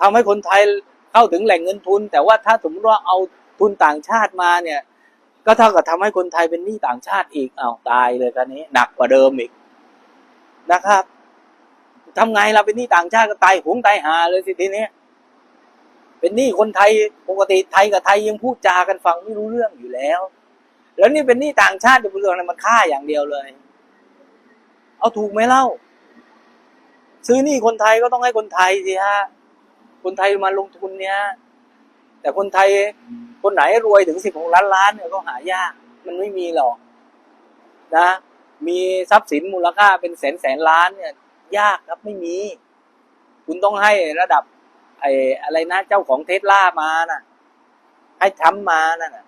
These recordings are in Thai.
ทำให้คนไทยเข้าถึงแหล่งเงินทุน แต่ว่าถ้าสมมติว่าเอาทุนต่างชาติมาเนี่ย ก็เท่ากับทำให้คนไทยเป็นหนี้ต่างชาติอีกอ้าวตายเลยกันนี้ หนักกว่าเดิมอีกนะครับทำไงเราเป็นหนี้ต่างชาติก็ตายหงตายหาเลยสิทีนี้เป็นหนี้คนไทยปกติไทยกับไทยยังพูดจากันฟังไม่รู้เรื่องอยู่แล้ว แล้วนี่เป็นหนี้ต่างชาติจะเป็นเรื่องอะไรมันฆ่าอย่างเดียวเลย เอาถูกไหมเล่า ซื้อหนี้คนไทยก็ต้องให้คนไทยสิฮะ คนไทยมาลงทุนเนี่ยแต่คนไทยคนไหนรวยถึงสิบหกล้านล้านเนี่ยก็หายาก มันไม่มีหรอกนะ มีทรัพย์สินมูลค่าเป็นแสนแสนล้านเนี่ย ยากครับไม่มี คุณต้องให้ระดับ ไอ้อะไรนะเจ้าของเทสลามาน่ะ ให้ทำมานั่นนะ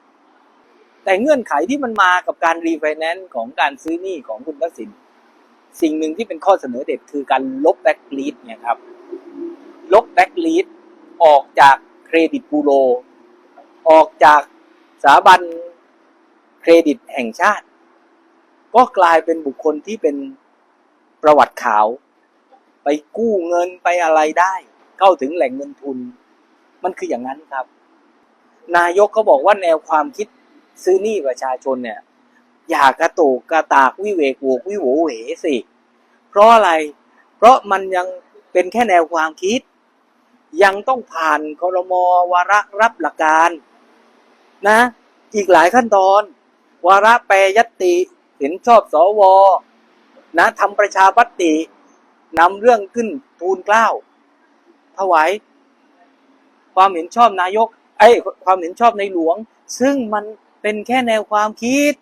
แต่เงื่อนไขที่มันมากับการรีไฟแนนซ์ของการซื้อหนี้ของคุณทักษิณสิ่งหนึ่งที่เป็นข้อเสนอเด็ดคือการลบแบ็กลีดเนี่ยครับ ลบแบ็กลีดออกจากเครดิตบูโร ออกจากสถาบันเครดิตแห่งชาติ ก็กลายเป็นบุคคลที่เป็นประวัติขาว ไปกู้เงินไปอะไรได้ เข้าถึงแหล่งเงินทุน มันคืออย่างนั้นครับ นายกเขาบอกว่าแนวความคิดซื้อหนี้ประชาชนเนี่ย อย่ากระโตกกระตากวิเวกโวกวิโหวเหสิ เพราะอะไร เพราะมันยังเป็นแค่แนวความคิด ยังต้องผ่านคอรมอวาระรับหลักการนะ อีกหลายขั้นตอน วาระแปรยตติเห็นชอบสวนะทำประชาปตินำเรื่องขึ้นทูลเกล้าถวายความเห็นชอบนายกไอ้ความเห็นชอบในหลวง ซึ่งมันเป็นแค่แนวความคิด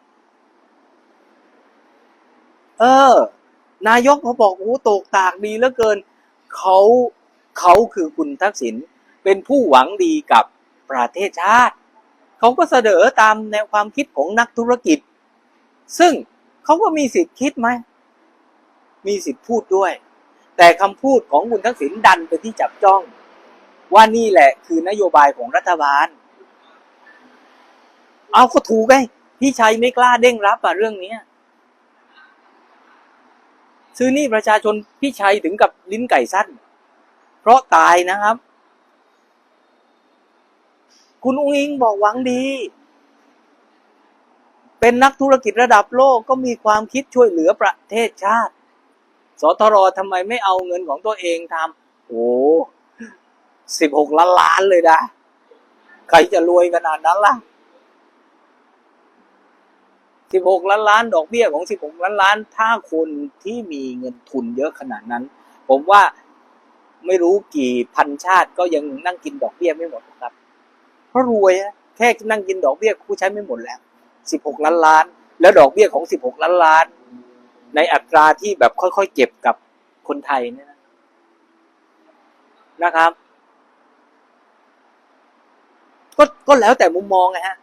เออ นายกเขาบอกโอ้ตกตากดีเหลือเกิน เขา เขาคือคุณทักษิณเป็นผู้หวังดีกับประเทศชาติ เขาก็เสนอตามแนวความคิดของนักธุรกิจ ซึ่งเขาก็มีสิทธิ์คิดไหม มีสิทธิ์พูดด้วย แต่คำพูดของคุณทักษิณดันไปที่จับจ้อง ว่านี่แหละคือนโยบายของรัฐบาล เอาก็ถูกไงพี่ชัยไม่กล้าเด้งรับอะเรื่องนี้ซื้อนี่ประชาชนพี่ชัยถึงกับลิ้นไก่สั้น เพราะตายนะครับ คุณอุ้งอิงบอกหวังดี เป็นนักธุรกิจระดับโลกก็มีความคิดช่วยเหลือประเทศชาติ สทรทำไมไม่เอาเงินของตัวเองทำโอ้สิบหกล้านล้านเลยนะ ใครจะรวยขนาดนั้นล่ะสิบหกล้านล้านดอกเบี้ยของสิบหกล้านล้าน ถ้าคนที่มีเงินทุนเยอะขนาดนั้น ผมว่า ไม่รู้กี่พันชาติก็ยังนั่งกินดอกเบี้ยไม่หมดครับ เพราะรวยอะแค่นั่งกินดอกเบี้ยกูใช้ไม่หมดแล้วสิบหกล้านล้าน แล้วดอกเบี้ยของสิบหกล้านล้าน ในอัตราที่แบบค่อยๆเก็บกับคนไทยเนี่ยนะนะครับ ก็ก็แล้วแต่มุมมองไงฮะ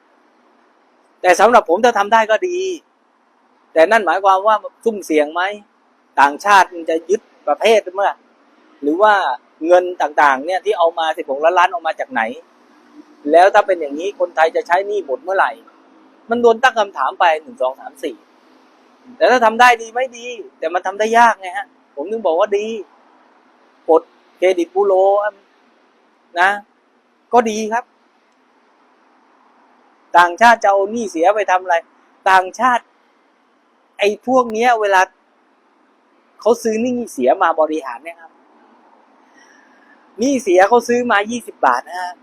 แต่สำหรับผมถ้าทำได้ก็ดี แต่นั่นหมายความว่าซุ่มเสี่ยงไหม ต่างชาติมันจะยึดประเภทเมื่อ หรือว่าเงินต่างๆ เนี่ยที่เอามาสิบหกล้านล้านเอามาจากไหน แล้วถ้าเป็นอย่างนี้คนไทยจะใช้หนี้หมดเมื่อไหร่ มันโดนตั้งคำถามไปหนึ่งสองสามสี่แต่ถ้าทำได้ดีไม่ดี แต่มันทำได้ยากไงฮะ ผมถึงบอกว่าดีปลดเครดิตบูโรนะ ก็ดีครับ ต่างชาติจะเอาหนี้เสียไปทำอะไร ต่างชาติ ไอ้พวกเนี้ย เวลาเขาซื้อหนี้เสียมาบริหารเนี่ยครับ นี้เสียเขาซื้อมา20บาทนะฮะ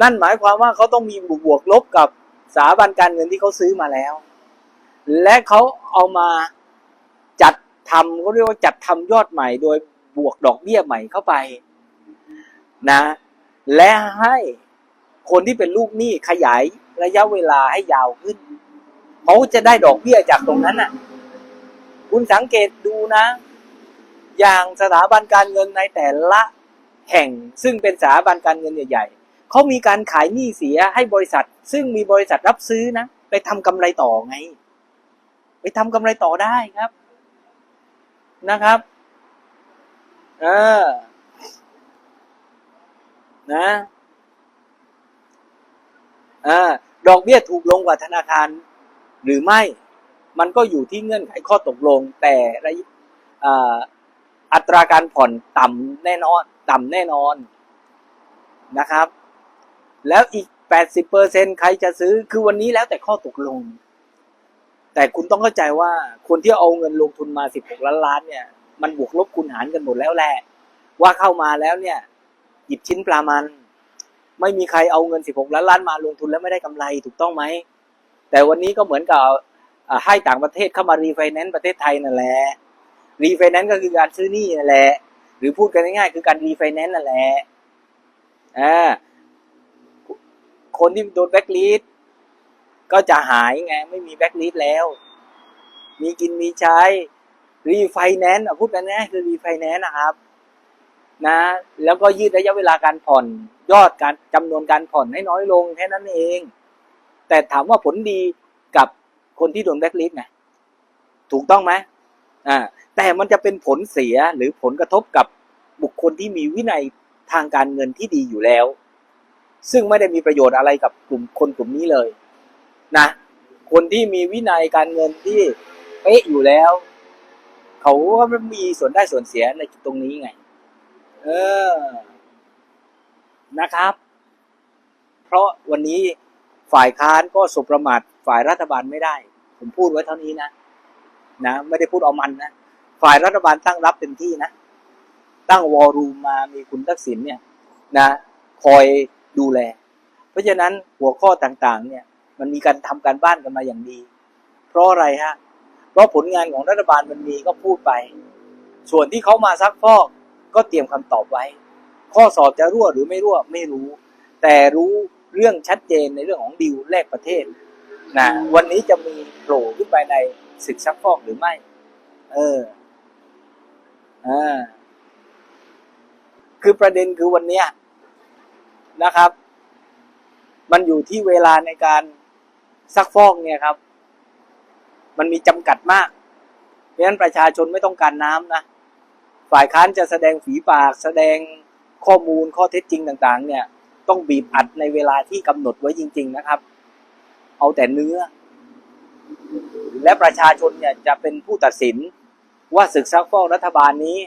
นั่นหมายความว่าเขาต้องมีบวกลบกับสถาบันการเงินที่เขาซื้อมาแล้ว และเขาเอามาจัดทำเขาเรียกว่าจัดทำยอดใหม่โดยบวกดอกเบี้ยใหม่เข้าไปนะ และให้คนที่เป็นลูกหนี้ขยายระยะเวลาให้ยาวขึ้นเขาจะได้ดอกเบี้ยจากตรงนั้นน่ะ คุณสังเกตดูนะ อย่างสถาบันการเงินในแต่ละ แห่ง ซึ่งเป็นสถาบันการเงินใหญ่ ๆเขามีการขายหนี้เสียให้บริษัท ซึ่งมีบริษัทรับซื้อนะ ไปทำกำไรต่อไง ไปทำกำไรต่อได้ครับนะครับเออนะอ่าดอกเบี้ยถูกลงกว่าธนาคารหรือไม่ มันก็อยู่ที่เงื่อนไขข้อตกลงแต่ระอัตราการผ่อนต่ำแน่นอน ต่ำแน่นอนนะครับ แล้วอีก 80เปอร์เซ็นใครจะซื้อคือวันนี้แล้วแต่ข้อตกลง แต่คุณต้องเข้าใจว่าคนที่เอาเงินลงทุนมา 16 ล้านล้านเนี่ย มันบวกลบคูณหารกันหมดแล้วแหละ ว่าเข้ามาแล้วเนี่ย หยิบชิ้นปลามัน ไม่มีใครเอาเงิน 16 ล้านล้านมาลงทุนแล้วไม่ได้กำไรถูกต้องไหม แต่วันนี้ก็เหมือนกับให้ต่างประเทศเข้ามารีไฟแนนซ์ประเทศไทยนั่นแหละรีไฟแนนซ์ก็คือการซื้อหนี้นั่นแหละ รือพูดกันง่ายๆคือการรีไฟแนนซ์นั่นแหละอ่าคนที่โดนแบ็กลิสก็จะหายไง ไม่มีแบ็กลิสแล้ว มีกินมีใช้รีไฟแนนซ์พูดกันง่ายคือรีไฟแนนซ์นะครับ นะ แล้วก็ยืดระยะเวลาการผ่อน ยอดการจำนวนการผ่อนให้น้อยลงแค่นั้นเอง แต่ถามว่าผลดีกับคนที่โดนแบ็กลิสไงถูกต้องไหม อ่าแต่มันจะเป็นผลเสียหรือผลกระทบกับบุคคลที่มีวินัยทางการเงินที่ดีอยู่แล้ว ซึ่งไม่ได้มีประโยชน์อะไรกับกลุ่มคนกลุ่มนี้เลยนะคนที่มีวินัยการเงินที่เป๊ะอยู่แล้ว เขาก็ไม่มีส่วนได้ส่วนเสียในตรงนี้ไง เออนะครับ เพราะวันนี้ฝ่ายค้านก็สบประมาทฝ่ายรัฐบาลไม่ได้ ผมพูดไว้เท่านี้นะ นะไม่ได้พูดเอามันนะฝ่ายรัฐบาลตั้งรับเต็มที่นะ ตั้งวอรูมมามีคุณทักษิณเนี่ยนะคอยดูแล เพราะฉะนั้นหัวข้อต่างๆ เนี่ย มันมีการทำการบ้านกันมาอย่างดี เพราะอะไรฮะเพราะผลงานของรัฐบาลมันมีก็พูดไป ส่วนที่เขามาซักฟอกก็เตรียมคำตอบไว้ ข้อสอบจะรั่วหรือไม่รั่วไม่รู้ แต่รู้เรื่องชัดเจนในเรื่องของดิวแลกประเทศนะวันนี้จะมีโผล่ขึ้นไปใน ศึกซักฟอกหรือไม่ เอออ่าคือประเด็นคือวันเนี้ยนะครับ มันอยู่ที่เวลาในการซักฟอกเนี่ยครับ มันมีจำกัดมาก เพราะฉะนั้นประชาชนไม่ต้องการน้ำนะ ฝ่ายค้านจะแสดงฝีปาก แสดงข้อมูลข้อเท็จจริงต่าง ๆ เนี่ย ต้องบีบอัดในเวลาที่กำหนดไว้จริง ๆ นะครับ เอาแต่เนื้อ และประชาชนเนี่ยจะเป็นผู้ตัดสินว่าศึกซักฟอกรัฐบาลนี้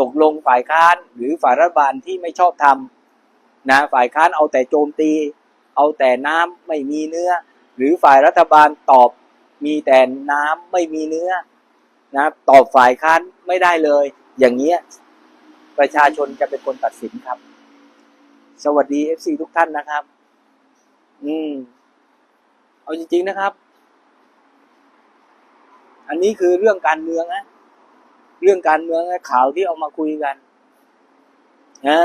ตกลงฝ่ายค้านหรือฝ่ายรัฐบาลที่ไม่ชอบทำนะฝ่ายค้านเอาแต่โจมตี เอาแต่น้ำไม่มีเนื้อ หรือฝ่ายรัฐบาลตอบมีแต่น้ำไม่มีเนื้อนะตอบฝ่ายค้านไม่ได้เลย อย่างเงี้ยประชาชนจะเป็นคนตัดสินครับ สวัสดีเอฟซีทุกท่านนะครับ อืม เอาจริง ๆนะครับ อันนี้คือเรื่องการเมืองนะ เรื่องการเมืองนะข่าวที่เอามาคุยกันนะ